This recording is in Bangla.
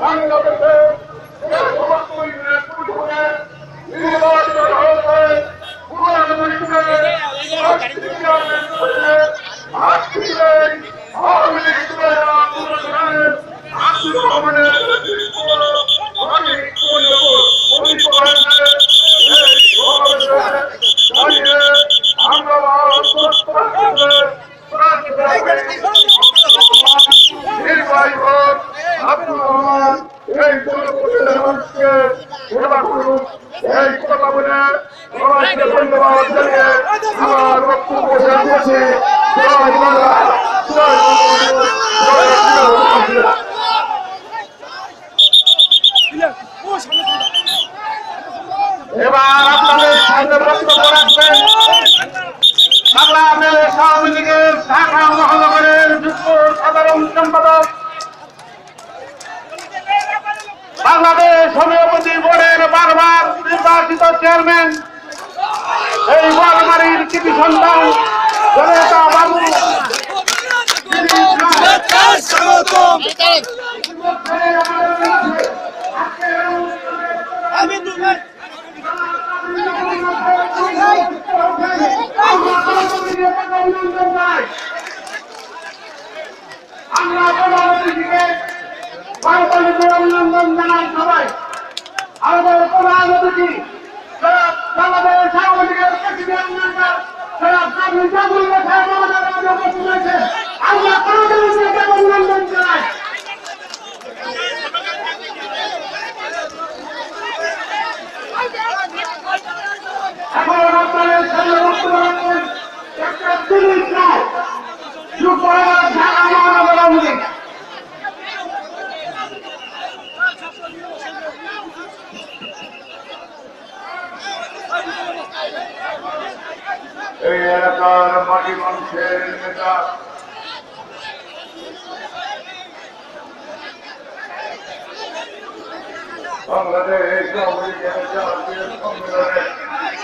বাংলাদেশে নির্বাচন হয়েছে আওয়ামী লীগ জনগণকে নির্বাচন এই প্রতাপনে সবাইকে ধন্যবাদ জানিয়ে আমার বক্তব্য শেষ করছি জয় বাংলা মেলে আওয়ামী ঢাকা মহানগরের যুগ্ম সাধারণ সম্পাদক চেয়ারম্যান, এই গোয়ালমারির কৃতি সন্তান জনতা বাবু, আমরা প্রধানমন্ত্রীকে বাংলাদেশকে অভিনন্দন জানাই সবাই। আমাদের প্রধান হয়েছে আমরা প্রধানমন্ত্রীকে অভিনন্দন জানাই এখন আপনাদের সামনে বক্তব্য রাখবেন একটা দিলীপ রায় সুপ্রভাত ঢাকা মহানগর আওয়ামী লীগ। এই এলাকার মাটি মানুষের নেতা বাংলাদেশ আওয়ামী লীগের জাতীয় সম্মেলনের